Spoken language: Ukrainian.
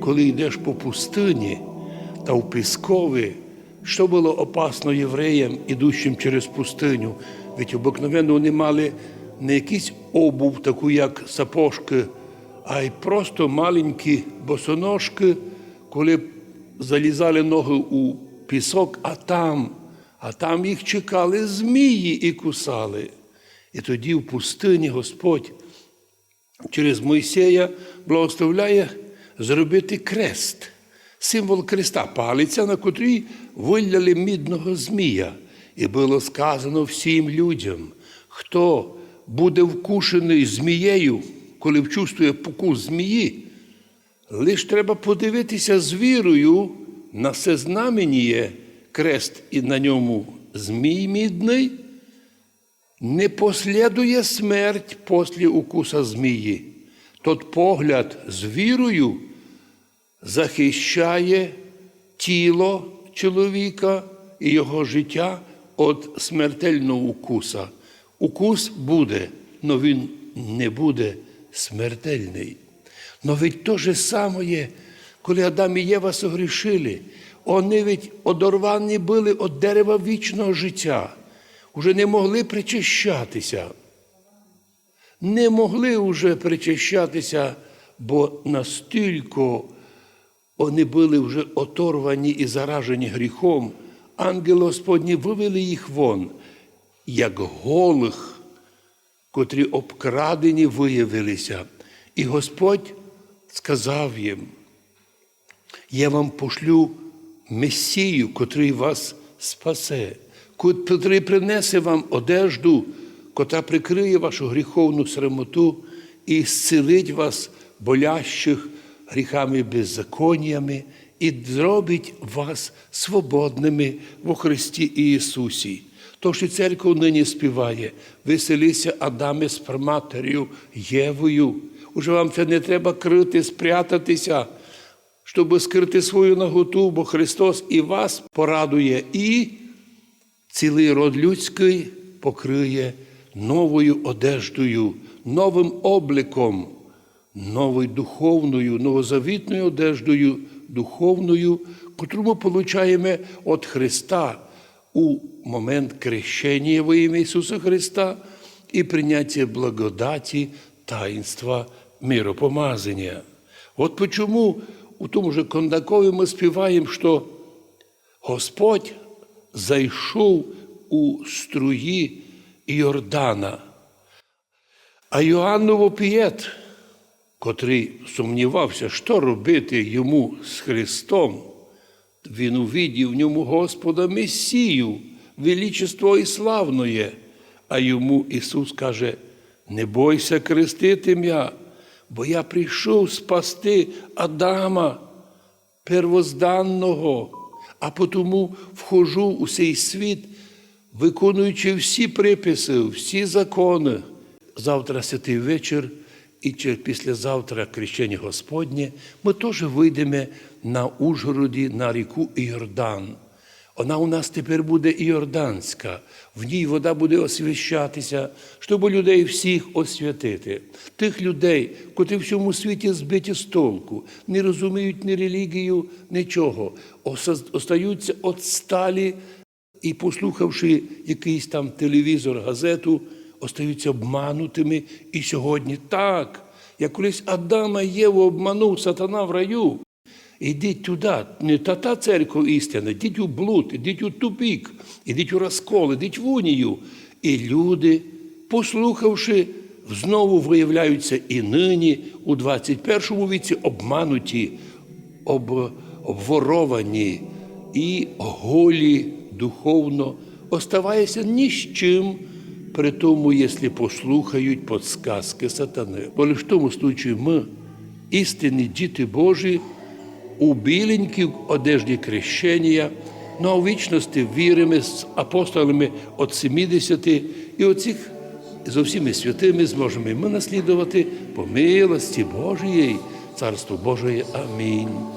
Коли йдеш по пустині та в піскові, що було опасно євреям, ідущим через пустиню? Ведь обикновенно вони мали не якийсь обув, таку як сапожки, а й просто маленькі босоножки, коли залізали ноги у пісок, а там, а там їх чекали змії і кусали. І тоді в пустині Господь через Мойсея благословляє зробити крест, символ креста, палиця, на котрій виляли мідного змія. І було сказано всім людям, хто буде вкушений змією, коли вчувствує покус змії, лиш треба подивитися з вірою на все знаменіє крест і на ньому змій мідний, не послідує смерть після укуса змії. Тот погляд з вірою захищає тіло чоловіка і його життя від смертельного укуса. Укус буде, але він не буде смертельний. Но ведь то же самое, коли Адам і Єва согрішили, вони ведь одорвані були від дерева вічного життя, уже не могли причащатися. Не могли вже причащатися, бо настільки вони були вже оторвані і заражені гріхом, ангели Господні вивели їх вон, як голих, котрі обкрадені виявилися. І Господь сказав їм: я вам пошлю Месію, котрий вас спасе, котрий принесе вам одежду, котра прикриє вашу гріховну срамоту і зцілить вас болящих гріхами беззаконнями, і зробить вас свободними во Христі Ісусі. Тож і церква нині співає, веселися Адаме з праматер'ю Євою. Уже вам це не треба крити, спрятатися, щоб скрити свою наготу, бо Христос і вас порадує, і цілий род людський покриє новою одеждою, новим обликом, новою духовною, новозавітною одеждою, духовною, котру ми получаємо від Христа у момент крещення во ім'я Ісуса Христа і прийняття благодаті таїнства миропомазання. От почому у тому же Кондакові ми співаємо, що Господь зайшов у струї Йордана, а Йоанн Новопієт, котрий сумнівався, що робити йому з Христом, він увидів в ньому Господа Месію, величество і славноє. А йому Ісус каже: не бойся крестити м'я, бо я прийшов спасти Адама, первозданного, а потому вхожу у цей світ, виконуючи всі приписи, всі закони. Завтра святий вечір і післязавтра крещення Господнє, ми теж вийдемо на Ужгороді на ріку Іордан. Вона у нас тепер буде Іорданська, в ній вода буде освящатися, щоб людей всіх освятити. Тих людей, котрі в всьому світі збиті з толку, не розуміють ні релігію, нічого, остаються отсталі і, послухавши якийсь там телевізор, газету, остаються обманутими. І сьогодні так, як колись Адама Єву обманув сатана в раю. Ідіть туди, не та та церква істина, ідіть у блуд, ідіть у тупік, ідіть у розкол, ідіть в унію. І люди, послухавши, знову виявляються і нині, у 21 віці, обмануті, об, обворовані і голі духовно, оставається ні з чим, при тому, якщо послухають подсказки сатани. Бо лише в тому случаю ми, істинні діти Божі, у біленькій одежді крещення, ну а у вічності віримо з апостолами від 70 і оцих з усіми святими зможемо ми наслідувати по милості Божої, Царство Божої. Амінь.